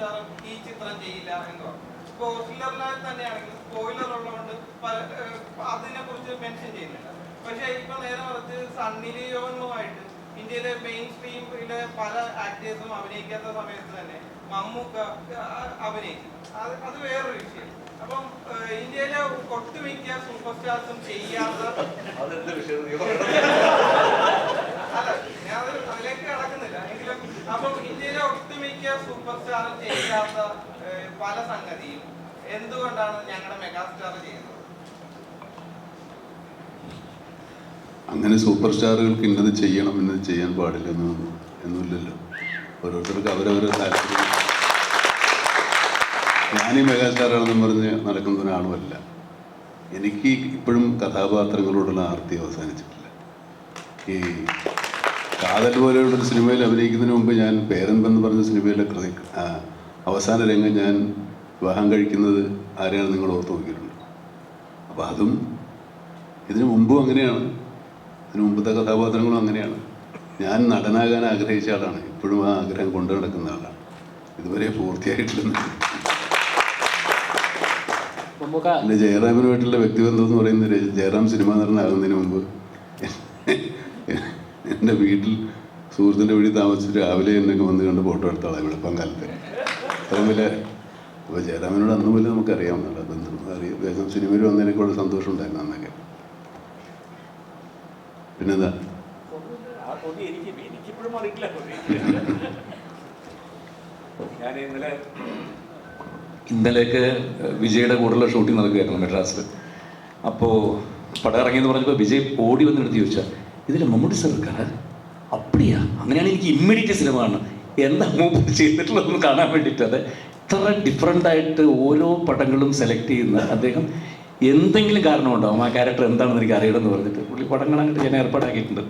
സ്റ്റാറും ഈ ചിത്രം ചെയ്യില്ല എന്ന് പറഞ്ഞു. പോസ്റ്റിലറിൽ തന്നെയാണെങ്കിൽ സ്പോയിലർ ഉള്ളതുകൊണ്ട് പല അതിനെ കുറിച്ച് മെൻഷൻ ചെയ്യുന്നില്ല. പക്ഷെ ഇപ്പൊ നേരെ മറിച്ച് സണ്ണി ലിയോണുമായിട്ട് ഇന്ത്യയിലെ മെയിൻ സ്ട്രീമിലെ പല ആക്ടേഴ്സും അഭിനയിക്കാത്ത സമയത്ത് തന്നെ മമ്മൂക്ക അഭിനയിച്ചു. അത് അത് വേറൊരു വിഷയം. അപ്പം ഇന്ത്യയിലെ ഒട്ടുമിക്ക സൂപ്പർ സ്റ്റാർസും ചെയ്യാത്ത അതെന്ത് വിഷയം നീ അല്ല ഞാൻ അത് അതിലേക്ക് കടക്കുന്നില്ല എങ്കിലും അപ്പം ഇന്ത്യയിലെ ഒട്ടുമിക്ക സൂപ്പർ സ്റ്റാർ ചെയ്യാത്ത പല സംഗതിയും. എന്തുകൊണ്ടാണ് ഞങ്ങളുടെ മെഗാസ്റ്റാർ ചെയ്യുന്നത്? അങ്ങനെ സൂപ്പർ സ്റ്റാറുകൾക്ക് ഇന്നത് ചെയ്യണം ഇന്നത് ചെയ്യാൻ പാടില്ല എന്ന് എന്നില്ലല്ലോ ഓരോരുത്തർക്ക് അവരവരുടെ താല്പര്യം. ഞാനീ മെഗാസ്റ്റാറാണെന്ന് പറഞ്ഞ് നടക്കുന്ന ഒരാളുമല്ല എനിക്ക് ഇപ്പോഴും കഥാപാത്രങ്ങളോടുള്ള ആർത്തി അവസാനിച്ചിട്ടില്ല. ഈ കാതൽ പോലെയുള്ളൊരു സിനിമയിൽ അഭിനയിക്കുന്നതിന് മുമ്പ് ഞാൻ പേരൻപ് എന്ന് പറഞ്ഞ സിനിമയിലെ കൃതി അവസാന രംഗം ഞാൻ വിവാഹം കഴിക്കുന്നത് ആരെയാണ് നിങ്ങൾ ഓർത്ത് നോക്കിയിട്ടുണ്ട്. അപ്പോൾ അതും ഇതിനു മുമ്പും അങ്ങനെയാണ്. ഇതിനു മുമ്പത്തെ കഥാപാത്രങ്ങളും അങ്ങനെയാണ്. ഞാൻ നടനാകാൻ ആഗ്രഹിച്ച ആളാണ്. ഇപ്പോഴും ആ ആഗ്രഹം കൊണ്ടു നടക്കുന്ന ആളാണ്. ഇതുവരെ പൂർത്തിയായിട്ടില്ലെന്ന്. മമ്മൂക്ക എന്റെ ജയറാമിനുമായിട്ടുള്ള വ്യക്തിബന്ധം എന്ന് പറയുന്നത് ജയറാം സിനിമ നടനാകുന്നതിന് മുമ്പ് എന്റെ വീട്ടിൽ സുഹൃത്തിന്റെ വീട്ടിൽ താമസിച്ച് രാവിലെ എന്നൊക്കെ വന്ന് കണ്ട് ഫോട്ടോ എടുത്താളാണ് വെളുപ്പം കാലത്ത് അത്രയും വലിയ അപ്പോൾ ജയരാമനോട് അന്ന് മുതലേ നമുക്കറിയാവുന്നതാണ് ബന്ധം അറിയാം വേഗം സിനിമയിൽ വന്നതിനൊക്കെ സന്തോഷം ഉണ്ടായിരുന്നു അന്നൊക്കെ. പിന്നെന്താ? ഞാൻ ഇന്നലെ ഇന്നലെയൊക്കെ വിജയുടെ കൂടെയുള്ള ഷൂട്ടിംഗ് നടക്കുകയായിരുന്നു മെഡ്രാസിൽ അപ്പോൾ പടം ഇറങ്ങിയെന്ന് പറഞ്ഞപ്പോൾ വിജയ് ഓടി വന്ന് എടുത്ത് ചോദിച്ചാൽ ഇതിൽ മമ്മൂട്ടി സാർ ഇരിക്കാനാ അപ്പടിയാ. അങ്ങനെയാണ് എനിക്ക് ഇമ്മീഡിയറ്റ് സിനിമ കാണണം. എന്താ മമ്മൂട്ടി ചെയ്തിട്ടുള്ളതെന്ന് കാണാൻ വേണ്ടിയിട്ട് അതെ ഇത്ര ഡിഫറെന്റായിട്ട് ഓരോ പടങ്ങളും സെലക്ട് ചെയ്യുന്ന അദ്ദേഹം എന്തെങ്കിലും കാരണമുണ്ടാവും. ആ ക്യാരക്ടർ എന്താണെന്ന് എനിക്ക് അറിയണമെന്ന് പറഞ്ഞിട്ട് പുള്ളി പടങ്ങൾ അങ്ങോട്ട് ഞാൻ ഏർപ്പാടാക്കിയിട്ടുണ്ട്.